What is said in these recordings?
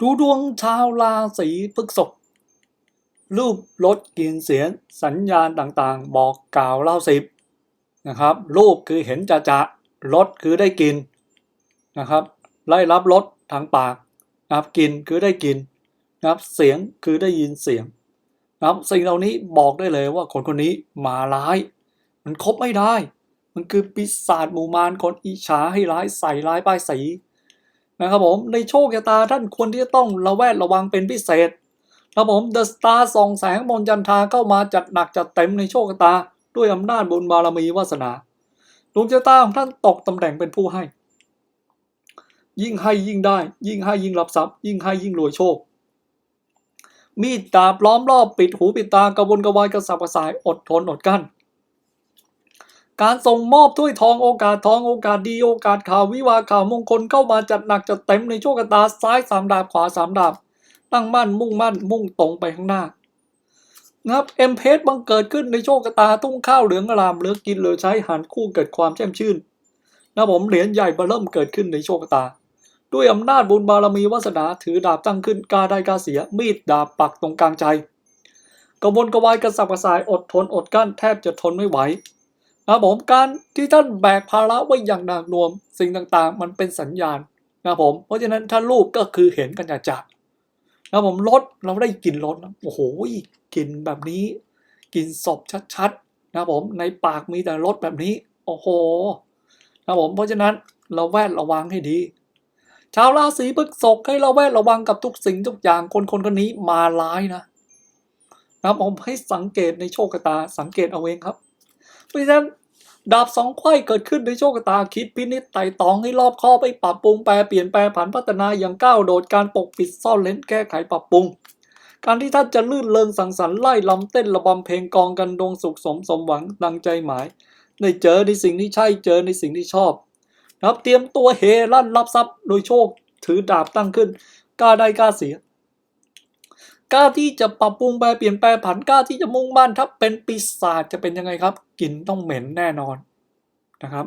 ดูดวงชาวราศีพฤษภรูปรถกลิ่นเสียงสัญญาณต่างๆ บอกกล่าวเล่าสิบนะครับ รูปคือเห็นจะจะรสคือได้กินนะครับ ได้รับรสทางปากนะครับกินคือได้กินนะครับเสียงคือได้ยินเสียงนะครับสิ่งเหล่านี้บอกได้เลยว่าคนคนนี้มาร้าย มันคบไม่ได้ มันคือปีศาจหมู่มารคนอิจฉาให้ร้ายใส่ร้ายป้ายสี นะครับผมในโชคชะตาท่านควรที่จะต้องระแวดระวังเป็นพิเศษครับผมเดอะสตาร์ส่องแสงมนจันทาเข้ามาจัดหนักจัดเต็มในโชคชะตา ด้วยอำนาจบุญบารมีวาสนาดวงชะตาของท่านตกตำแหน่งเป็นผู้ให้ ยิ่งให้ยิ่งได้ ยิ่งให้ยิ่งรับทรัพย์ ยิ่งให้ยิ่งรวยโชค มีดดาบล้อมรอบปิดหูปิดตากระวนกระวายกระสับกระส่ายอดทนอดกั้น การส่งมอบถ้วยทองโอกาสทองโอกาสดีโอกาสข่าววิวาข่าวมงคลเข้ามาจัดหนักจัดเต็มในโชคชะตาซ้ายสามดาบขวาสามดาบ ตั้งมั่นมุ่งมั่นมุ่งตรงไปข้างหน้านะครับเอ็มเพสบังเกิดขึ้นในโชคชะตาตุ้งข้าวเหลืองอลามเหลือกินเหลือใช้หันคู่เกิดความแช่มชื่นนะผมเหรียญใหญ่เบอเริ่มเกิดขึ้นในโชคชะตา ด้วยอำนาจบุญบารมีวาสนาถือดาบตั้งขึ้นกาได้กาเสียมีดดาบปักตรงกลางใจกระวนกระวายกระสับกระส่ายอดทนอดกั้นแทบจะทนไม่ไหว นะผมการที่ท่านแบกภาระไว้อย่างหนักหน่วงสิ่งต่างๆ มันเป็นสัญญาณนะผม เพราะฉะนั้นถ้ารูปก็คือเห็นกันจะจัดนะผมรถเราได้กลิ่นรถนะโอ้โหกลิ่นแบบนี้กลิ่นศพชัดๆนะผมในปากมีแต่รสแบบนี้ โอ้โหนะผมเพราะฉะนั้นเราแวดระวังให้ดี ชาวราศีพฤษภให้เราแวดระวังกับทุกสิ่งทุกอย่างคนคนคนนี้มาร้ายนะนะผมให้สังเกตในโชคชะตาสังเกตเอาเองครับ เพราะฉะนั้นดาบสองไขว้เกิดขึ้นในโชคชะตาคิดพินิจไต่ตองให้รอบคอบไปปรับปรุงแปลเปลี่ยนแปลผันพัฒนาอย่างก้าวโดดการปกปิดซ่อนเล้นแก้ไขปรับปรุง การที่ท่านจะลื่นเริงสังสรรค์ไล่ลำเต้นระบำเพลงกองกันดวงสุขสมสมหวังดังใจหมายได้เจอในสิ่งที่ใช่เจอในสิ่งที่ชอบนะครับเตรียมตัวเฮลั่นรับทรัพย์โดยโชคถือดาบตั้งขึ้นกล้าได้กล้าเสีย กล้าที่จะปรับปรุงแปลเปลี่ยนแปลผันกล้าที่จะมุ่งมั่นถ้าเป็นปีศาจจะเป็นยังไงครับกลิ่นต้องเหม็นแน่นอนนะครับ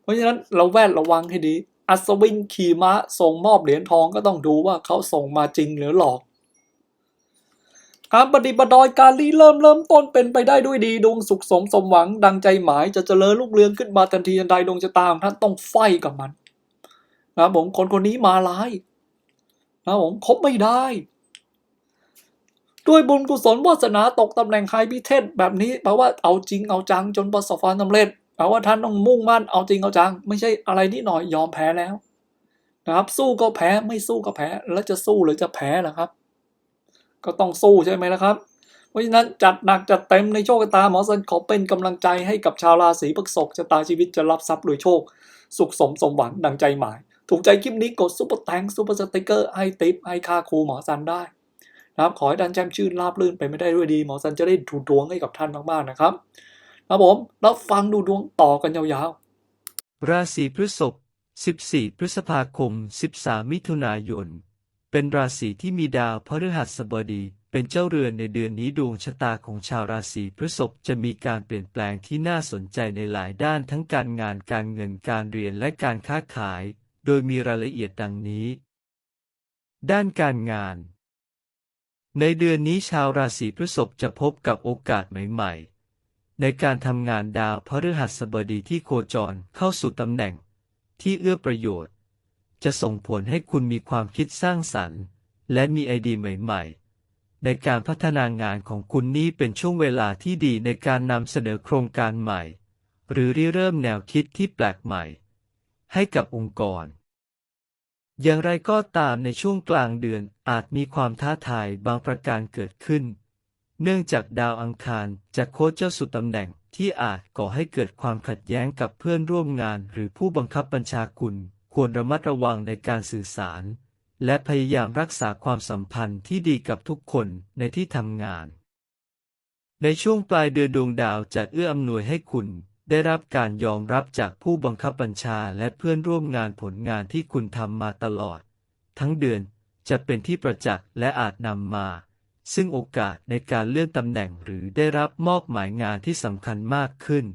เพราะฉะนั้นเราแวดระวังให้ดี อัศวินขี่ม้าส่งมอบเหรียญทองก็ต้องดูว่าเขาส่งมาจริงหรือหลอกการปฏิบัติดอยการรีเริ่มเริ่มต้นเป็นไปได้ด้วยดีดวงสุขสมสมหวัง ดังใจหมายจะเจริญรุ่งเรืองขึ้นมาทันทีทันใดดวงชะตาของท่านต้องไฟกับมันนะผมคนคนนี้มาร้ายนะผมคบไม่ได้ ด้วยบุญกุศลวาสนาตกตำแหน่งไฮพิเทศแบบนี้แปลว่าเอาจริงเอาจังจนประสบความสำเร็จแปลว่าท่านต้องมุ่งมั่นเอาจริงเอาจัง ไม่ใช่อะไรนิดหน่อยยอมแพ้แล้วนะครับ สู้ก็แพ้ไม่สู้ก็แพ้แล้วจะสู้หรือจะแพ้ล่ะครับ ก็ต้องสู้ใช่ไหมล่ะครับ เพราะฉะนั้นจัดหนักจัดเต็มในโชคชะตาหมอสันขอเป็นกำลังใจให้กับชาวราศีพฤษภชะตาชีวิตจะรับทรัพย์รวยโชค สุขสมสมหวังดังใจหมาย ถูกใจคลิปนี้กดซุปเปอร์แตงซุปเปอร์สติกเกอร์ให้ติปให้ค่าครูหมอสันได้ นะครับขอให้ดันแจมชื่นราบรื่นไปไม่ได้ด้วยดีหมอสันจะได้ถูดวงให้กับท่านมากๆนะครับครับผมแล้วฟังดูดวงต่อกันยาวๆ ราศีพฤษภ14 พฤษภาคม 13 มิถุนายน เป็นราศีที่มีดาวพฤหัสบดี เป็นเจ้าเรือนในเดือนนี้ดวงชะตาของชาวราศีพฤษภจะมีการเปลี่ยนแปลงที่น่าสนใจในหลายด้านทั้งการงานการเงินการเรียนและการค้าขาย โดยมีรายละเอียดดังนี้ ด้านการงาน ในเดือนนี้ชาวราศีพฤษภจะพบกับโอกาสใหม่ๆ ในการทำงานดาวพฤหัสบดีที่โคจรเข้าสู่ตำแหน่ง ที่เอื้อประโยชน์ จะส่งผลให้คุณมีความคิดสร้างสรรค์ และมีไอเดียใหม่ ๆ ในการพัฒนางานของคุณนี้เป็นช่วงเวลาที่ดีในการนำเสนอโครงการใหม่ หรือริเริ่มแนวคิดที่แปลกใหม่ ให้กับองค์กร อย่างไรก็ตามในช่วงกลางเดือนอาจมีความท้าทายบางประการเกิดขึ้น เนื่องจากดาวอังคารจะโคจรสู่ตำแหน่งที่อาจก่อให้เกิดความขัดแย้งกับเพื่อนร่วมงาน หรือผู้บังคับบัญชาคุณควรระมัดระวังในการสื่อสาร และพยายามรักษาความสัมพันธ์ที่ดีกับทุกคนในที่ทำงาน ในช่วงปลายเดือนดวงดาวจะเอื้ออำนวยให้คุณ ได้รับการยอมรับจากผู้บังคับบัญชาและเพื่อนร่วมงานผลงานที่คุณทำมาตลอด ทั้งเดือนจะเป็นที่ประจักษ์และอาจนำมา ซึ่งโอกาสในการเลื่อนตำแหน่งหรือได้รับมอบหมายงานที่สำคัญมากขึ้น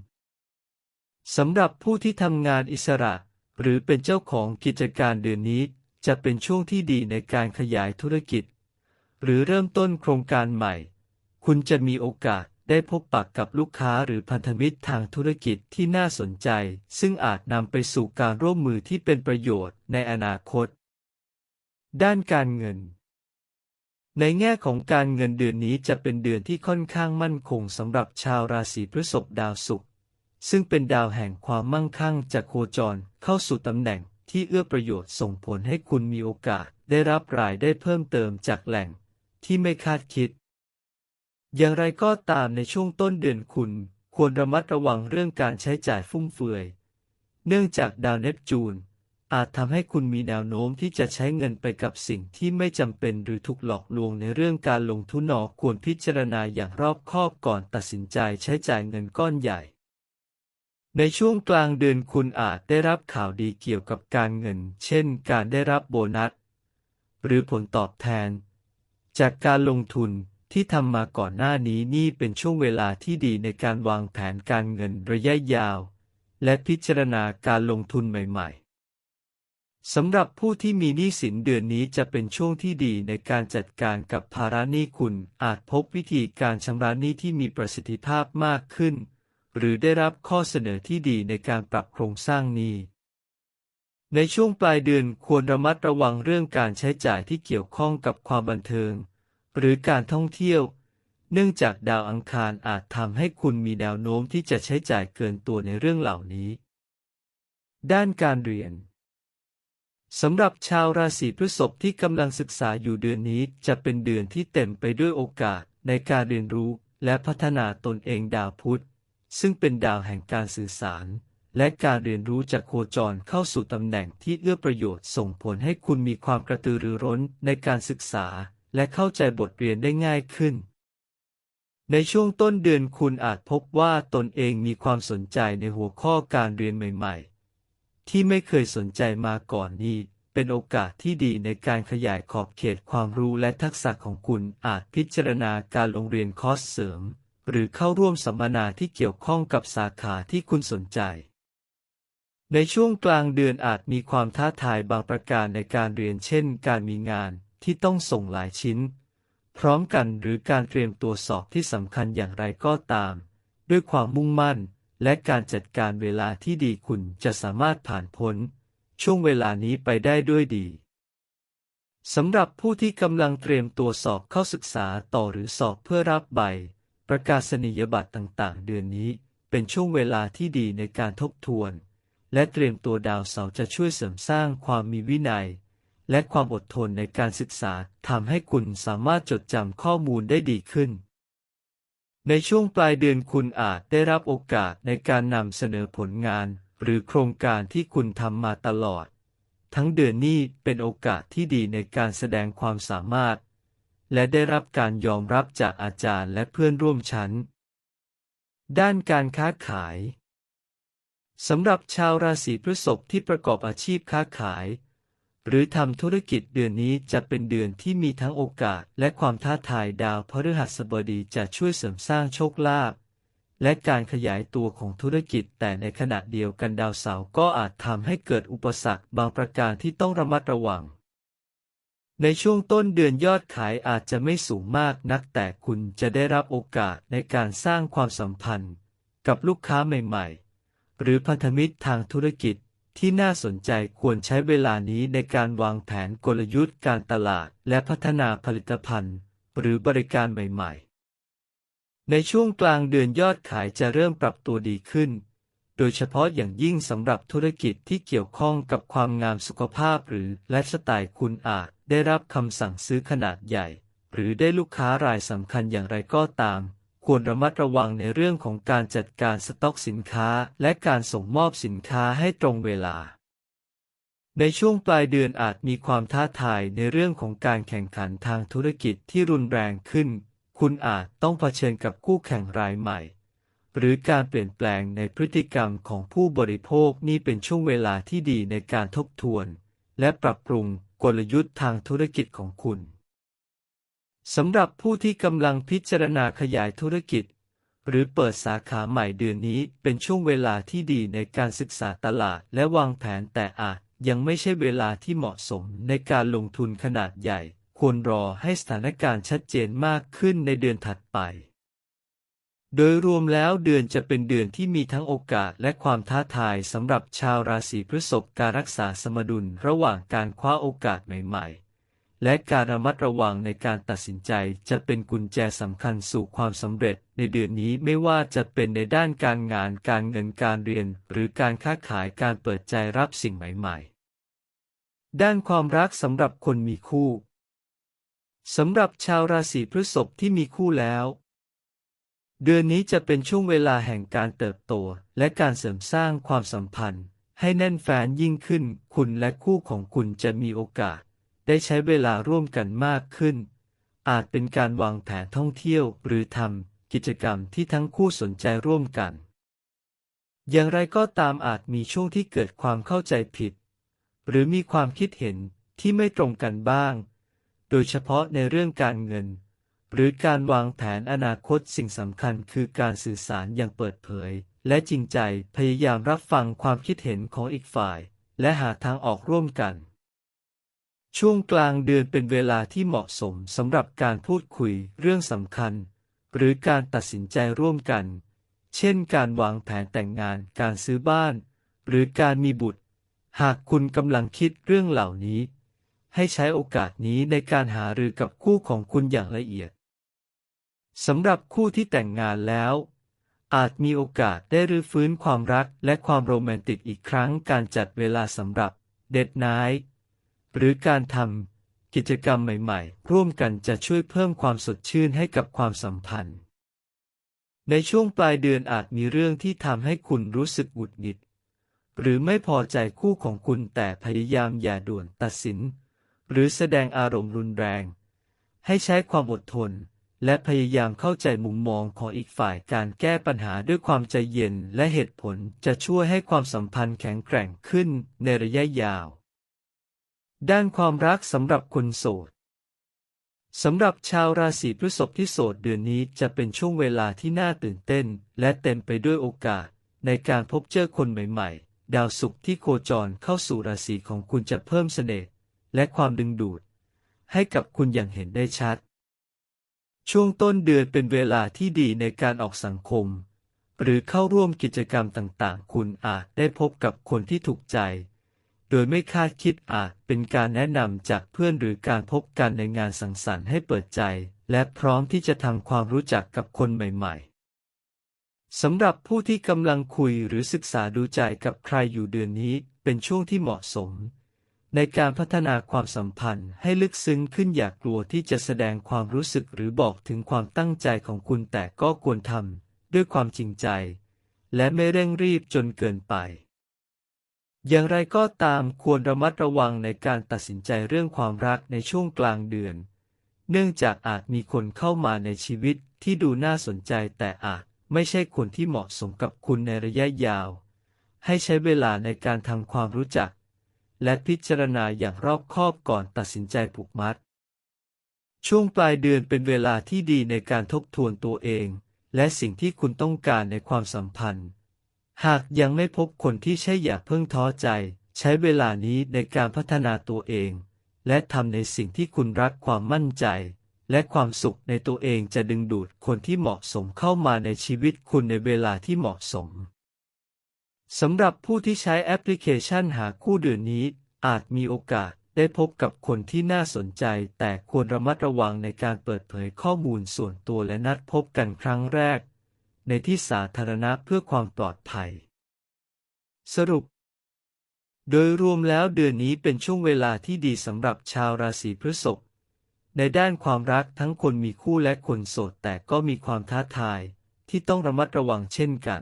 สำหรับผู้ที่ทำงานอิสระ หรือเป็นเจ้าของกิจการเดือนนี้ จะเป็นช่วงที่ดีในการขยายธุรกิจ หรือเริ่มต้นโครงการใหม่ คุณจะมีโอกาส ได้พบปะกกับลูกค้าหรือพันธมิตรทางธุรกิจที่น่าสนใจ ซึ่งอาจนำไปสู่การร่วมมือที่เป็นประโยชน์ในอนาคต ด้านการเงิน ในแง่ของการเงินเดือนนี้จะเป็นเดือนที่ค่อนข้างมั่นคงสำหรับชาวราศีพฤษภดาวศุกร์ซึ่งเป็นดาวแห่งความมั่งคั่งจากโคจรเข้าสู่ตำแหน่งที่เอื้อประโยชน์ส่งผลให้คุณมีโอกาสได้รับรายได้เพิ่มเติมจากแหล่งที่ไม่คาดคิด อย่างไรก็ตามในช่วงต้นเดือนคุณ ควรระมัดระวังเรื่องการใช้จ่ายฟุ่มเฟือย เนื่องจากดาวเนปจูน อาจทำให้คุณมีแนวโน้มที่จะใช้เงินไปกับสิ่งที่ไม่จำเป็นหรือถูกหลอกลวงในเรื่องการลงทุนหนอกควรพิจารณาอย่างรอบคอบก่อนตัดสินใจใช้จ่ายเงินก้อนใหญ่ ในช่วงกลางเดือนคุณอาจได้รับข่าวดีเกี่ยวกับการเงิน เช่น การได้รับโบนัส หรือผลตอบแทน จากการลงทุน ที่ทำมาก่อนหน้านี้นี่เป็นช่วงเวลาที่ดีในการวางแผนการเงินระยะยาว และพิจารณาการลงทุนใหม่ๆสำหรับผู้ที่มีหนี้สินเดือนนี้จะเป็นช่วงที่ดีในการจัดการกับภาระหนี้คุณอาจพบวิธีการชำระหนี้ที่มีประสิทธิภาพมากขึ้น หรือได้รับข้อเสนอที่ดีในการปรับโครงสร้างหนี้ในช่วงปลายเดือนควรระมัดระวังเรื่องการใช้จ่ายที่เกี่ยวข้องกับความบันเทิง หรือการท่องเที่ยว เนื่องจากดาวอังคารอาจทำให้คุณมีแนวโน้มที่จะใช้จ่ายเกินตัวในเรื่องเหล่านี้ ด้านการเรียนสำหรับชาวราศีพฤษภที่กำลังศึกษาอยู่เดือนนี้จะเป็นเดือนที่เต็มไปด้วยโอกาสในการเรียนรู้และพัฒนาตนเองดาวพุธ ซึ่งเป็นดาวแห่งการสื่อสาร และการเรียนรู้จากโคจรเข้าสู่ตำแหน่งที่เอื้อประโยชน์ส่งผลให้คุณมีความกระตือรือร้นในการศึกษา และเข้าใจบทเรียนได้ง่ายขึ้น ในช่วงต้นเดือนคุณอาจพบว่าตนเองมีความสนใจในหัวข้อการเรียนใหม่ ๆ ที่ไม่เคยสนใจมาก่อนนี้ เป็นโอกาสที่ดีในการขยายขอบเขตความรู้และทักษะของคุณอาจพิจารณาการลงเรียนคอร์สเสริม หรือเข้าร่วมสัมมนาที่เกี่ยวข้องกับสาขาที่คุณสนใจในช่วงกลางเดือนอาจมีความท้าทายบางประการในการเรียนเช่น การมีงาน ที่ต้องส่งหลายชิ้น พร้อมกันหรือการเตรียมตัวสอบที่สำคัญอย่างไรก็ตาม ด้วยความมุ่งมั่น และการจัดการเวลาที่ดีคุณจะสามารถผ่านพ้น ช่วงเวลานี้ไปได้ด้วยดีสำหรับผู้ที่กำลังเตรียมตัวสอบเข้าศึกษาต่อหรือสอบเพื่อรับใบ ประกาศนียบัตรต่างๆ เดือนนี้เป็นช่วงเวลาที่ดีในการทบทวน และเตรียมตัวดาวเสาร์จะช่วยเสริมสร้างความมีวินัย และความอดทนในการศึกษาทำให้คุณสามารถจดจำข้อมูลได้ดีขึ้น ในช่วงปลายเดือนคุณอาจได้รับโอกาสในการนำเสนอผลงาน หรือโครงการที่คุณทำมาตลอด ทั้งเดือนนี้เป็นโอกาสที่ดีในการแสดงความสามารถ และได้รับการยอมรับจากอาจารย์และเพื่อนร่วมชั้น ด้านการค้าขายสำหรับชาวราศีพฤษภที่ประกอบอาชีพค้าขาย หรือทำธุรกิจเดือนนี้จะเป็นเดือนที่มีทั้งโอกาสและความท้าทายดาวพฤหัสบดีจะช่วยเสริมสร้างโชคลาภและการขยายตัวของธุรกิจแต่ในขณะเดียวกันดาวเสาร์ก็อาจทำให้เกิดอุปสรรคบางประการที่ต้องระมัดระวัง ในช่วงต้นเดือนยอดขายอาจจะไม่สูงมากนักแต่คุณจะได้รับโอกาสในการสร้างความสัมพันธ์ กับลูกค้าใหม่ ๆ หรือพันธมิตรทางธุรกิจ ที่น่าสนใจควรใช้เวลานี้ในการวางแผนกลยุทธ์การตลาดและพัฒนาผลิตภัณฑ์ หรือบริการใหม่ๆ ในช่วงกลางเดือนยอดขายจะเริ่มปรับตัวดีขึ้น โดยเฉพาะอย่างยิ่งสำหรับธุรกิจที่เกี่ยวข้องกับความงามสุขภาพหรือไลฟ์สไตล์คุณอาจได้รับคำสั่งซื้อขนาดใหญ่ หรือได้ลูกค้ารายสำคัญอย่างไรก็ตาม ควรระมัดระวังในเรื่องของการจัดการสต็อกสินค้า และการส่งมอบสินค้าให้ตรงเวลา ในช่วงปลายเดือนอาจมีความท้าทายในเรื่องของการแข่งขันทางธุรกิจที่รุนแรงขึ้น คุณอาจต้องเผชิญกับคู่แข่งรายใหม่ หรือการเปลี่ยนแปลงในพฤติกรรมของผู้บริโภคนี่เป็นช่วงเวลาที่ดีในการทบทวน และปรับปรุงกลยุทธ์ทางธุรกิจของคุณ สำหรับผู้ที่กำลังพิจารณาขยายธุรกิจ หรือเปิดสาขาใหม่เดือนนี้เป็นช่วงเวลาที่ดีในการศึกษาตลาดและวางแผนแต่อาจยังไม่ใช่เวลาที่เหมาะสมในการลงทุนขนาดใหญ่ ควรรอให้สถานการณ์ชัดเจนมากขึ้นในเดือนถัดไป โดยรวมแล้วเดือนจะเป็นเดือนที่มีทั้งโอกาสและความท้าทายสำหรับชาวราศีพฤษภการรักษาสมดุลระหว่างการคว้าโอกาสใหม่ ๆ และการระมัดระวังในการตัดสินใจจะเป็นกุญแจสำคัญสู่ความสำเร็จ ในเดือนนี้ไม่ว่าจะเป็นในด้านการงานการเงินการเรียน หรือการค้าขายการเปิดใจรับสิ่งใหม่ ๆ ด้านความรักสำหรับคนมีคู่สำหรับชาวราศีพฤษภที่มีคู่แล้ว เดือนนี้จะเป็นช่วงเวลาแห่งการเติบโต และการเสริมสร้างความสัมพันธ์ ให้แน่นแฟนยิ่งขึ้น คุณและคู่ของคุณจะมีโอกาส ได้ใช้เวลาร่วมกันมากขึ้น อาจเป็นการวางแผนท่องเที่ยวหรือทำกิจกรรมที่ทั้งคู่สนใจร่วมกัน อย่างไรก็ตามอาจมีช่วงที่เกิดความเข้าใจผิด หรือมีความคิดเห็นที่ไม่ตรงกันบ้าง โดยเฉพาะในเรื่องการเงิน หรือการวางแผนอนาคตสิ่งสำคัญคือการสื่อสารอย่างเปิดเผย และจริงใจพยายามรับฟังความคิดเห็นของอีกฝ่าย และหาทางออกร่วมกัน ช่วงกลางเดือนเป็นเวลาที่เหมาะสมสำหรับการพูดคุยเรื่องสำคัญ หรือการตัดสินใจร่วมกัน เช่นการวางแผนแต่งงาน การซื้อบ้าน หรือการมีบุตร หากคุณกำลังคิดเรื่องเหล่านี้ ให้ใช้โอกาสนี้ในการหารือกับคู่ของคุณอย่างละเอียดสำหรับคู่ที่แต่งงานแล้ว อาจมีโอกาสได้รื้อฟื้นความรักและความโรแมนติกอีกครั้งการจัดเวลาสำหรับเดทไนท์ หรือการทำกิจกรรมใหม่ๆ ร่วมกันจะช่วยเพิ่มความสดชื่นให้กับความสัมพันธ์ ในช่วงปลายเดือนอาจมีเรื่องที่ทำให้คุณรู้สึกหงุดหงิด หรือไม่พอใจคู่ของคุณแต่พยายามอย่าด่วนตัดสิน หรือแสดงอารมณ์รุนแรง ให้ใช้ความอดทนและพยายามเข้าใจมุมมองของอีกฝ่ายการแก้ปัญหาด้วยความใจเย็นและเหตุผลจะช่วยให้ความสัมพันธ์แข็งแกร่งขึ้นในระยะยาว ด้านความรักสำหรับคนโสดสำหรับชาวราศีพฤษภที่โสดเดือนนี้จะเป็นช่วงเวลาที่น่าตื่นเต้น และเต็มไปด้วยโอกาส ในการพบเจอคนใหม่ๆ ดาวศุกร์ที่โคจรเข้าสู่ราศีของคุณจะเพิ่มเสน่ห์และความดึงดูด ให้กับคุณอย่างเห็นได้ชัด ช่วงต้นเดือนเป็นเวลาที่ดีในการออกสังคม หรือเข้าร่วมกิจกรรมต่างๆ คุณอาจได้พบกับคนที่ถูกใจ โดยไม่คาดคิดอาจเป็นการแนะนำจากเพื่อนหรือการพบกันในงานสังสรรค์ให้เปิดใจ และพร้อมที่จะทำความรู้จักกับคนใหม่ ๆสำหรับผู้ที่กำลังคุยหรือศึกษาดูใจกับใครอยู่เดือนนี้เป็นช่วงที่เหมาะสม ในการพัฒนาความสัมพันธ์ให้ลึกซึ้งขึ้นอย่ากลัวที่จะแสดงความรู้สึกหรือบอกถึงความตั้งใจของคุณแต่ก็ควรทำด้วยความจริงใจ และไม่เร่งรีบจนเกินไป อย่างไรก็ตามควรระมัดระวังในการตัดสินใจเรื่องความรักในช่วงกลางเดือน เนื่องจากอาจมีคนเข้ามาในชีวิตที่ดูน่าสนใจแต่อาจไม่ใช่คนที่เหมาะสมกับคุณในระยะยาว ให้ใช้เวลาในการทำความรู้จัก และพิจารณาอย่างรอบคอบก่อนตัดสินใจผูกมัด ช่วงปลายเดือนเป็นเวลาที่ดีในการทบทวนตัวเอง และสิ่งที่คุณต้องการในความสัมพันธ์ หากยังไม่พบคนที่ใช่อย่าเพิ่งท้อใจ ใช้เวลานี้ในการพัฒนาตัวเอง และทำในสิ่งที่คุณรักความมั่นใจ และความสุขในตัวเองจะดึงดูดคนที่เหมาะสมเข้ามาในชีวิตคุณในเวลาที่เหมาะสมสำหรับผู้ที่ใช้แอปพลิเคชันหาคู่เดือนนี้ อาจมีโอกาสได้พบกับคนที่น่าสนใจ แต่ควรระมัดระวังในการเปิดเผยข้อมูลส่วนตัวและนัดพบกันครั้งแรก ในที่สาธารณะเพื่อความปลอดภัย สรุป โดยรวมแล้วเดือนนี้เป็นช่วงเวลาที่ดีสำหรับชาวราศีพฤษภในด้านความรักทั้งคนมีคู่และคนโสดแต่ก็มีความท้าทายที่ต้องระมัดระวังเช่นกัน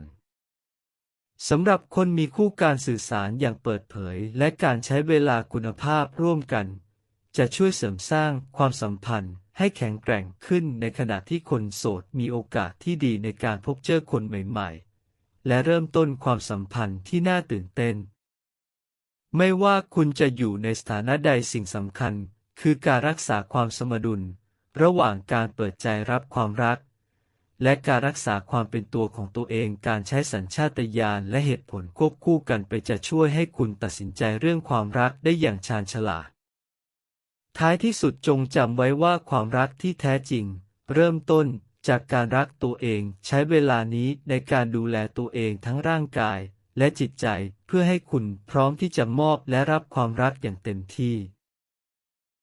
สำหรับคนมีคู่การสื่อสารอย่างเปิดเผย และการใช้เวลาคุณภาพร่วมกัน จะช่วยเสริมสร้างความสัมพันธ์ให้แข็งแกร่งขึ้นในขณะที่คนโสดมีโอกาสที่ดีในการพบเจอคนใหม่ๆ และเริ่มต้นความสัมพันธ์ที่น่าตื่นเต้น ไม่ว่าคุณจะอยู่ในสถานะใดสิ่งสำคัญ คือการรักษาความสมดุล ระหว่างการเปิดใจรับความรัก และการรักษาความเป็นตัวของตัวเองการใช้สัญชาตญาณและเหตุผลควบคู่กันไปจะช่วยให้คุณตัดสินใจเรื่องความรักได้อย่างชาญฉลาด ท้ายที่สุดจงจำไว้ว่าความรักที่แท้จริง เริ่มต้นจากการรักตัวเองใช้เวลานี้ในการดูแลตัวเองทั้งร่างกายและจิตใจเพื่อให้คุณพร้อมที่จะมอบและรับความรักอย่างเต็มที่